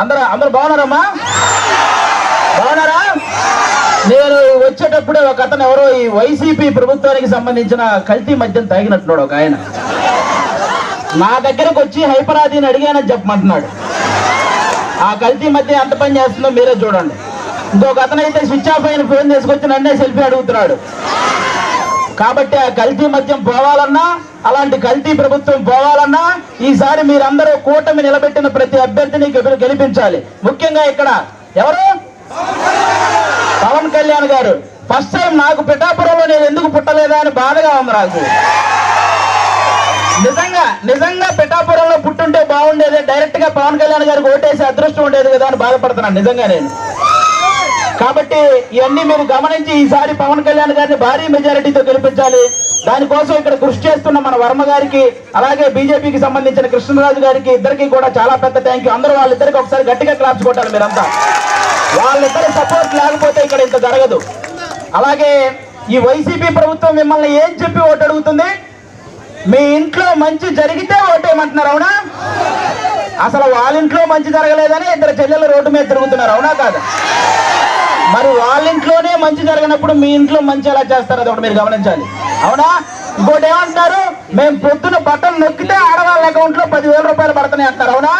అందరూ అందరు బాగున్నారమ్మా? బాగున్నారా? నేను వచ్చేటప్పుడే ఒక అతను ఎవరో ఈ వైసీపీ ప్రభుత్వానికి సంబంధించిన కల్తీ మద్యం తాగినట్టున్నాడు ఒక ఆయన. నా దగ్గరకు వచ్చి హైపరాదిని అడిగానని చెప్పమంటున్నాడు. ఆ కల్తీ మధ్య ఎంత పని చేస్తుందో మీరే చూడండి. ఇంకొక అతను అయితే స్విచ్ ఆఫ్ అయిన ఫోన్ తీసుకొచ్చి నన్నే సెల్ఫీ అడుగుతున్నాడు. కాబట్టి ఆ కల్తీ మద్యం పోవాలన్నా అలాంటి కల్తీ ప్రభుత్వం పోవాలన్నా ఈసారి మీరందరూ కూటమి నిలబెట్టిన ప్రతి అభ్యర్థిని గెలిపించాలి. ముఖ్యంగా ఇక్కడ ఎవరు? పవన్ కళ్యాణ్ గారు. ఫస్ట్ టైం నాకు పిఠాపురంలో నేను ఎందుకు పుట్టలేదా అని బాధగా ఉంది నాకు. నిజంగా నిజంగా పిఠాపురంలో పుట్టుంటే బాగుండేది. డైరెక్ట్గా పవన్ కళ్యాణ్ గారికి ఓటేసి అదృష్టం ఉండేది కదా అని బాధపడుతున్నాను. నిజంగా నేను. కాబట్టి ఇవన్నీ మీరు గమనించి ఈసారి పవన్ కళ్యాణ్ గారిని భారీ మెజారిటీతో గెలిపించాలి. దానికోసం ఇక్కడ కృషి చేస్తున్న మన వర్మ గారికి అలాగే బీజేపీకి సంబంధించిన కృష్ణరాజు గారికి ఇద్దరికి కూడా చాలా పెద్ద థ్యాంక్ యూ అందరూ వాళ్ళిద్దరికి ఒకసారి గట్టిగా క్లాప్స్ కొట్టాలి మీరంతా. వాళ్ళిద్దరి సపోర్ట్ లేకపోతే ఇక్కడ ఇంత జరగదు. అలాగే ఈ వైసీపీ ప్రభుత్వం మిమ్మల్ని ఏం చెప్పి ఓటు అడుగుతుంది? మీ ఇంట్లో మంచి జరిగితే ఓటేయమంటున్నారు అవునా? అసలు వాళ్ళ ఇంట్లో మంచి జరగలేదని ఇద్దరు చెల్లెలు రోడ్డు మీద తిరుగుతున్నారు అవునా కాదు? ఇంట్లోనే మంచి జరిగినప్పుడు మీ ఇంట్లో మంచి ఎలా చేస్తారు అది ఒకటి మీరు గమనించాలి. అవునా? ఇంకోటి ఏమంటారు మేము పొద్దున బట్టలు నొక్కితే ఆడవాళ్ళ అకౌంట్లో పదివేల రూపాయలు పడుతున్నాయి అంటారు అవునా?